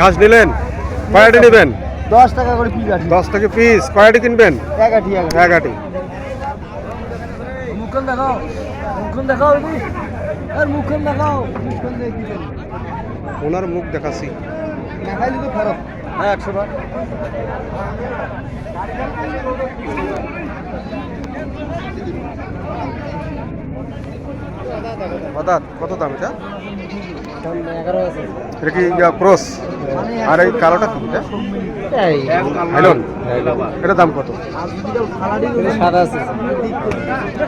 ঘাস নিলেন কয়টি নেবেন? দশ টাকা করে পিস আছে দশ টাকা পিস কয়টি কিনবেন? এক আটি এক আটি। মুখন দেখাও মুখন দেখাও আর মুখন দেখাও মুখন দেখি ওনার মুখ দেখাচ্ছি। ফেরত হ্যাঁ একশো টাকা। কত দাম এটা? এটা কি ক্রস? আর এই কালোটা কি এটা? দাম কত? সাদা আছে।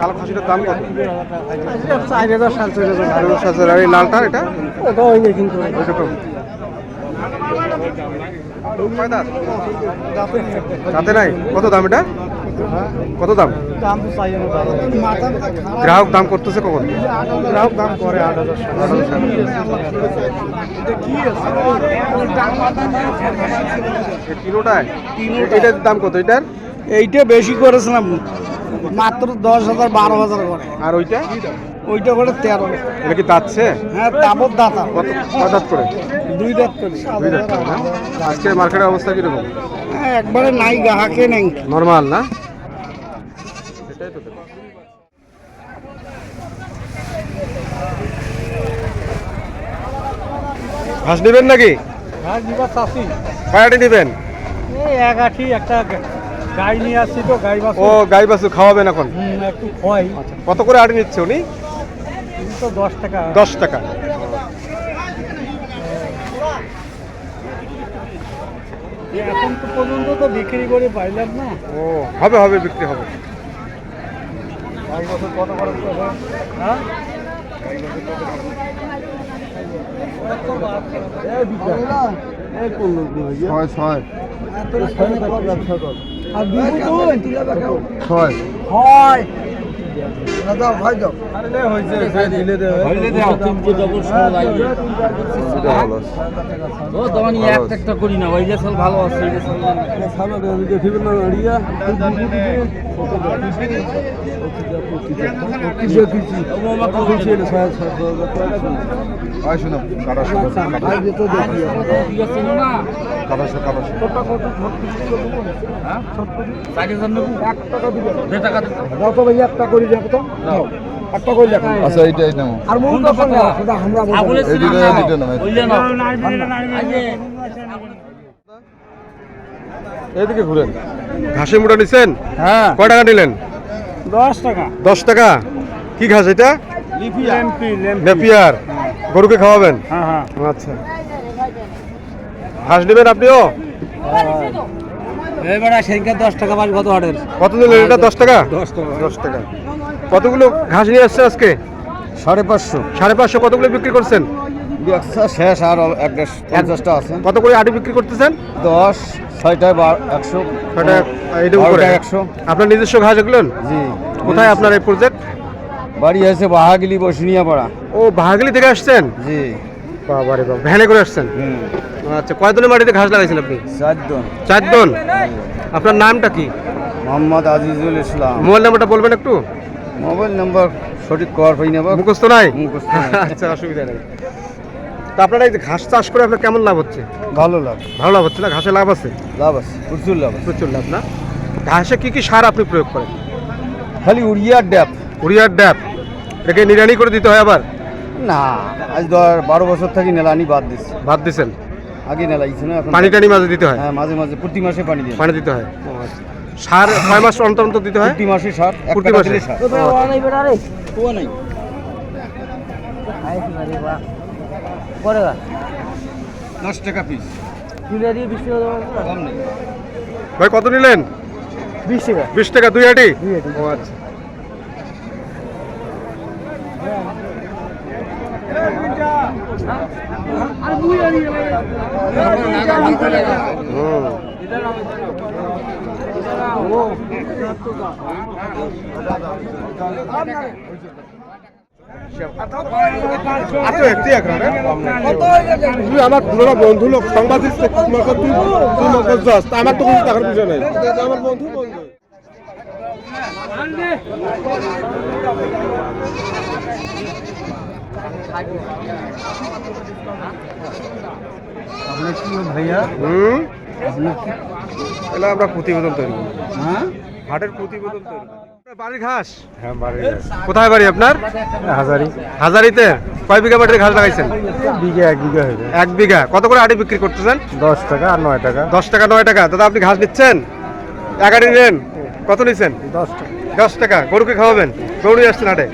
কালো খাসিটার দাম কত? চার হাজার হাজার আরও এই লালটা এটা? হয় ওইরকম কয় নাই? কত দাম এটা? কত দাম? গ্রাহক দাম করতেছে কখন? গ্রাহক দাম করে আট হাজার কিলোটায়? এটার দাম কত এটার? এইটা বেশি করেছিলাম মাত্র দশ হাজার বারো হাজার করে। আর ওইটা? ওইটা করে তেরো। এটা কি দাঁতছে? হ্যাঁ তাবর দাতা কত দাঁত করে? দুই দাঁত করে। দুই দাঁত আজকে মার্কেটের অবস্থা কীরকম? হ্যাঁ একবারে নাই গাহাকে নেই। নর্মাল না? সেটাই তো ঘাস নেবেন নাকি? হ্যাঁ দিবা চাষি। কয়াটি নেবেন? এই এক আঠি একটা গাই নিয়ে আসছি তো গাই বাস ও গাই বাছু খাওয়াবেন এখন? একটু খয় কত করে আটি নিচ্ছে উনি? তো দশ টাকা। দশ টাকা। এখন তো পর্যন্ত তো বিক্রি করে পাইলাম না। ও হবে হবে বিক্রি হবে। গাই বছর কত খরচ করে। হ্যাঁ ছয় ছয়। আর ছয়। এক ভালো আছে দেড় টাকা তো ভাই একটা করে দেখো তো দাও একটা করে দেখো আচ্ছা এইটাই নেব আর সেটা আমরা বলব। আগুনের এই দুটো সিনেমা দুটো নাও, এই ওই যে নাও। এই যে এইদিকে ঘুরেন। ঘাসে মুটা নিছেন? হ্যাঁ। কয় টাকা নিলেন? দশ টাকা। দশ টাকা? কি ঘাস এটা? নেপিয়ার গরুকে খাওয়াবেন? হ্যাঁ হ্যাঁ। আচ্ছা। ঘাস নেবেন আপনিও? এবারে সেদিনকে দশ টাকা কত হাটের? কত নিলেন এটা? দশ টাকা? দশ টাকা। কতগুলো ঘাস নিয়ে আসছে আজকে? সাড়ে পাঁচশো। সাড়ে পাঁচশো কতগুলো বিক্রি করছেন? শেষ আর এক পঞ্চাশটা আছে। কত করে আটি বিক্রি করতেছেন? দশ ছয়টায় বার একশো। ছয়টা একশো। আপনার নিজস্ব ঘাস এগুলো? জি। কোথায় আপনার এই প্রজেক্ট বাড়ি আছে বাহাগিলি বসিনিয়া পাড়া ও বাহাগিলি থেকে আসছেন? জি। বাবারে বাবা। ভ্যানে করে আসছেন? আচ্ছা কয়জনের মাটিতে ঘাস লাগাইছেন আপনি? চারজন চারজন আপনার নামটা কি? মোহাম্মদ আজিজুল ইসলাম। মোবাইল নাম্বারটা বলবেন একটু? মোবাইল নাম্বার সঠিক কর হই নেব মুখস্থ নাই? মুখস্থ। আচ্ছা অসুবিধা নেই। তা আপনারা এই যে ঘাস চাষ করে আপনার কেমন লাভ হচ্ছে? ভালো লাভ। ভালো লাভ হচ্ছে না? ঘাসে লাভ আছে? লাভ আছে প্রচুর লাভ প্রচুর লাভ না? ঘাসে কি কি সার আপনি প্রয়োগ করেন? খালি উড়িয়ার ড্যাপ। উড়িয়ার ড্যাপ। এটাকে নিরানি করে দিতে হয় আবার? না আজ ধর বারো বছর থাকি নেলানি বাদ দিচ্ছে ভাত দিছেন? আগে নেলাইছে না এখন পানি টানি মাঝে দিতে হয়? হ্যাঁ মাঝে মাঝে প্রতি মাসে পানি দিয়ে। পানি দিতে হয়? ও আচ্ছা। সার ছয় মাস অন্তর অন্তর দিতে হয়? প্রতি মাসে সার প্রতি মাসে? সার। নাই। দশ টাকা পিস। কম ভাই কত নিলেন? বিশ টাকা। বিশ টাকা দুই আটি? দুই আটি। ও আচ্ছা হুম। আচ্ছা একটি এখানে আমার পুরোনো বন্ধু লোক সাংবাদিক আমার তো কিছু টাকার বিষয় নাই। আমার বন্ধু বন্ধু কি ভাইয়া হুম আপনার কি এলা আমরা প্রতিবেদন তৈরি করি। হ্যাঁ? হাটের প্রতিবেদন তৈরি বাড়ির ঘাস? হ্যাঁ কোথায় বাড়ি আপনার? হাজারি। হাজারিতে? কয় বিঘা ঘাস লাগাইছেন? বিঘা এক বিঘা হয়ে এক বিঘা। কত করে আড়ি বিক্রি করতেছেন? দশ টাকা আর নয় টাকা। দশ টাকা নয় টাকা। দাদা আপনি ঘাস নিচ্ছেন? এক আড়ি নেন। কত নিচ্ছেন দশ টাকা। দশ টাকা। গরুকে খাওয়াবেন? গরু আসছেন হাটে?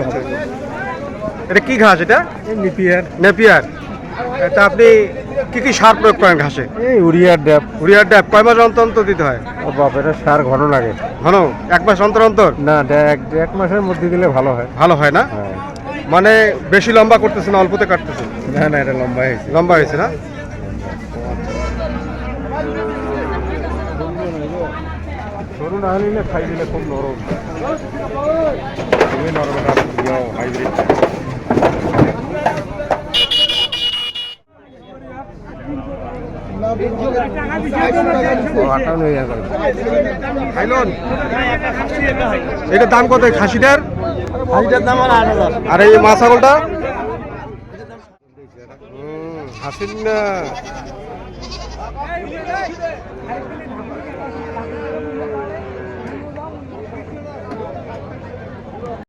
আচ্ছা। এটা কি ঘাস এটা? নিপিয়ার। নেপিয়ার। এটা আপনি কি কি সার প্রয়োগ করেন ঘাসে? এই উড়িয়ার ড্যাপ উড়িয়ার ড্যাপ কয় মাস অন্তর অন্তর দিতে হয়? ও বাপ এটা সার ঘন লাগে। ঘন? এক মাস অন্তর অন্তর? না এক এক মাসের মধ্যে দিলে ভালো হয়। ভালো হয় না? হ্যাঁ। মানে বেশি লম্বা করতেছে না অল্পতে কাটতেছেন? না না এটা লম্বা হয়েছে। লম্বা হয়েছে না? সরু না হলে খাই দিলে খুব নরম। খুবই নরম হাইব্রিড এটার দাম কত খাসিটার? খাসিটার দাম আর আট হাজার। আর এই মাছ ছাগলটা? হাসিন না।